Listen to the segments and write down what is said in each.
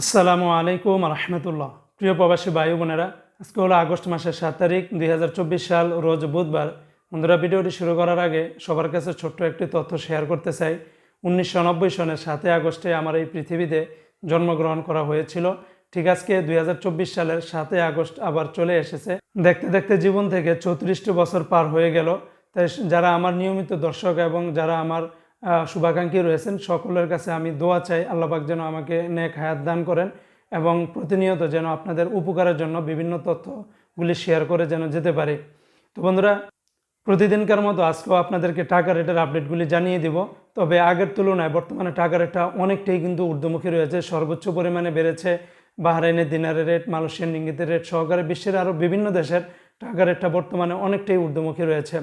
আসসালামু আলাইকুম রহমতুল্লাহ প্রিয় প্রবাসী ভাই বোনেরা, আজকে হলো আগস্ট মাসের সাত তারিখ, দুই হাজার চব্বিশ সাল, রোজ বুধবার। বন্ধুরা, ভিডিওটি শুরু করার আগে সবার কাছে ছোট্ট একটি তথ্য শেয়ার করতে চাই। উনিশশো নব্বই সনের সাতই আগস্টে আমার এই পৃথিবীতে জন্মগ্রহণ করা হয়েছিল। ঠিক আজকে দুই হাজার চব্বিশ সালের সাতই আগস্ট আবার চলে এসেছে। দেখতে দেখতে জীবন থেকে চৌত্রিশটি বছর পার হয়ে গেল। তাই যারা আমার নিয়মিত দর্শক এবং যারা আমার শুভাকাঙ্ক্ষী রয়েছেন। সকলের কাছে আমি দোয়া চাই আল্লাহবাক যেন আমাকে নেক হায়াত দান করেন এবং প্রতিনিয়ত যেন আপনাদের উপকারের জন্য বিভিন্ন তথ্যগুলি শেয়ার করে যেন যেতে পারে। তো বন্ধুরা, প্রতিদিনকার মতো আজকেও আপনাদেরকে টাকা রেটের আপডেটগুলি জানিয়ে দিব। তবে আগের তুলনায় বর্তমানে টাকা রেটটা অনেকটাই কিন্তু ঊর্ধ্বমুখী রয়েছে, সর্বোচ্চ পরিমাণে বেড়েছে। বাহরাইনের দিনারের রেট, মালয়েশিয়ান রিঙ্গিতের রেট সহকারে বিশ্বের আরও বিভিন্ন দেশের টাকা রেটটা বর্তমানে অনেকটাই ঊর্ধ্বমুখী রয়েছে।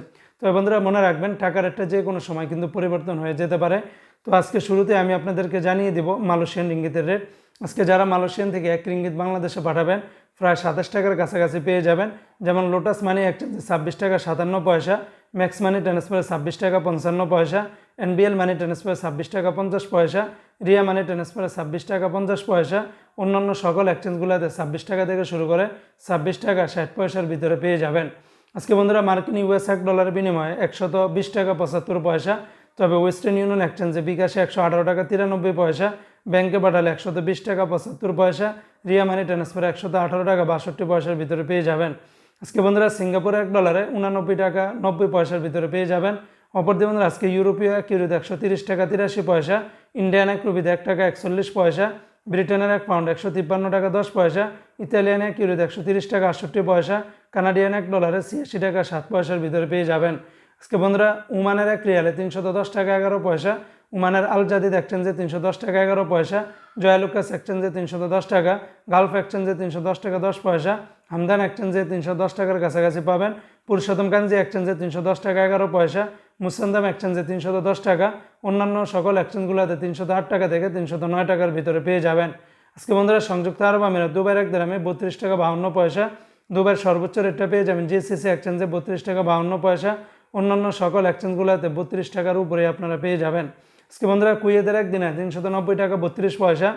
তো বন্ধুরা মনে রাখবেন টাকার একটা যে কোনো সময় কিন্তু পরিবর্তন হয়ে যেতে পারে। তো আজকে শুরুতে আমি আপনাদেরকে জানিয়ে দিব মালয়েশিয়ান রিঙ্গিতের রেট। আজকে যারা মালয়েশিয়ান থেকে এক রিঙ্গিত বাংলাদেশে পাঠাবেন, প্রায় সাতাশ টাকার কাছাকাছি পেয়ে যাবেন। যেমন লোটাস মানি এক্সচেঞ্জে ছাব্বিশ টাকা সাতান্ন পয়সা ম্যাক্স মানি ট্রান্সফারে ছাব্বিশ টাকা পঞ্চান্ন পয়সা এনবিএল মানি ট্রান্সফারে ছাব্বিশ টাকা পঞ্চাশ পয়সা রিয়া মানি ট্রান্সফারে ছাব্বিশ টাকা পঞ্চাশ পয়সা, অন্যান্য সকল এক্সচেঞ্জগুলোতে ছাব্বিশ টাকা থেকে শুরু করে ছাব্বিশ টাকা ষাট পয়সার ভিতরে পেয়ে যাবেন। আজকে বন্ধুরা মার্কিন ইউএস এক ডলারের বিনিময়ে একশত বিশ টাকা পঁচাত্তর পয়সা, তবে ওয়েস্টার্ন ইউনিয়ন এক্সচেঞ্জে বিকাশে একশো আঠারো টাকা তিরানব্বই পয়সা, ব্যাংকে পাঠালে একশত বিশ টাকা পঁচাত্তর পয়সা, রিয়া মানি ট্রান্সফার একশত আঠারো টাকা বাষট্টি পয়সার ভিতরে পেয়ে যাবেন। আজকে বন্ধুরা সিঙ্গাপুরে এক ডলারে উনানব্বই টাকা নব্বই পয়সার ভিতরে পেয়ে যাবেন। অপরদিকে বন্ধুরা আজকে ইউরোপীয় এক ইউরোতে একশো তিরিশ টাকা তিরাশি পয়সা, ইন্ডিয়ান এক রুপিতে এক টাকা একচল্লিশ পয়সা ব্রিটেনের এক পাউন্ড একশো তিপ্পান্ন টাকা দশ পয়সা, ইতালিয়ান এক ইউরোতে একশো তিরিশ টাকা আটষট্টি পয়সা, কানাডিয়ান এক ডলারে ছিয়াশি টাকা সাত পয়সার ভিতরে পেয়ে যাবেন। আজকে বন্ধুরা উমানের এক রিয়ালে তিনশত দশ টাকা এগারো পয়সা উমানের আল জাদিদ এক্সচেঞ্জে তিনশো দশ টাকা এগারো পয়সা জয়ালুকাস এক্সচেঞ্জে তিনশত দশ টাকা, গালফ এক্সচেঞ্জে তিনশো দশ টাকা দশ পয়সা, হামদান এক্সচেঞ্জে তিনশো দশ টাকার কাছাকাছি পাবেন, পুরুষোত্তম কাঞ্জি এক্সচেঞ্জে তিনশো দশ টাকা এগারো পয়সা মুসান্দাম এক্সচেঞ্জে তিনশত দশ টাকা, অন্যান্য সকল এক্সচেঞ্জগুলোতে তিনশত আট টাকা থেকে তিনশত নয় টাকার ভিতরে পেয়ে যাবেন। আজকে বন্ধুরা, সংযুক্ত আরব আমিরাত দুবার এক দামে বত্রিশ টাকা বাহান্ন পয়সা দুবার সর্বোচ্চ রেটটা পেয়ে যাবেন জিএসসিসি এক্সচেঞ্জে বত্রিশ টাকা বাহান্ন পয়সা, অন্যান্য সকল এক্সচেঞ্জগুলোতে বত্রিশ টাকার উপরে আপনারা পেয়ে যাবেন। আজকে বন্ধুরা, কুয়েতের একদিনে তিনশত নব্বই টাকা বত্রিশ পয়সা,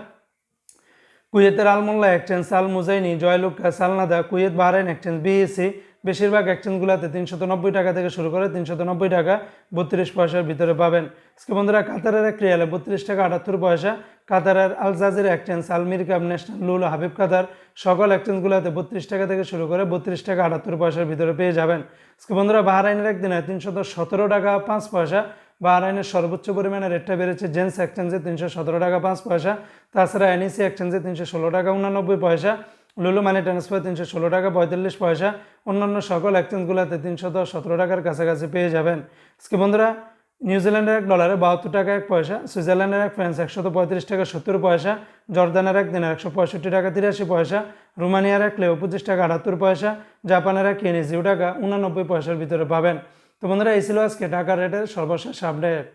কুয়েতের Almulla exchange Al Muzaini Joyalukkas, সালনাদা, Kuwait Bahrain exchange BSC বেশিরভাগ এক্সচেঞ্জগুলোতে নব্বই টাকা থেকে শুরু করে নব্বই টাকা বত্রিশ পয়সার ভিতরে পাবেন। আজকে বন্ধুরা, কাতারের এক রিয়ালে বত্রিশ টাকা আটাত্তর পয়সা, কাতারের আল জাজির এক্সচেঞ্জ আল মিরকাব ন্যাশনাল লুল, হাবিব কাতার, সকল এক্সচেঞ্জগুলোতে বত্রিশ টাকা থেকে শুরু করে বত্রিশ টাকা আটাত্তর পয়সার ভিতরে পেয়ে যাবেন। আজকে বন্ধুরা, বাহরাইনের একদিনে সতেরো টাকা পাঁচ পয়সা, বাহরাইনের সর্বোচ্চ পরিমাণে রেটটা বেড়েছে জেন্স এক্সচেঞ্জে তিনশো সতেরো টাকা পাঁচ পয়সা, তাছাড়া এনইসি এক্সচেঞ্জে তিনশো ষোলো টাকা উনানব্বই পয়সা লুলু মানি ট্রান্সফার তিনশো ষোলো টাকা, পঁয়তাল্লিশ পয়সা, অন্যান্য সকল এক্সচেঞ্জগুলোতে তিনশত সতেরো টাকার কাছাকাছি পেয়ে যাবেন। আজকে বন্ধুরা নিউজিল্যান্ডের এক ডলারে বাহাত্তর টাকা এক পয়সা, সুইজারল্যান্ডের এক ফ্রান্স একশত পঁয়ত্রিশ টাকা সত্তর পয়সা, জর্দানের এক দিনের একশো পঁয়ষট্টি টাকা তিরাশি পয়সা, রোমানিয়ার এক লেও পঁচিশ টাকা আটাত্তর পয়সা, জাপানের এক কেনি টাকা উনানব্বই পয়সার ভিতরে পাবেন। তো বন্ধুরা, এই ছিল আজকে টাকার রেটের সর্বশেষ আপডেট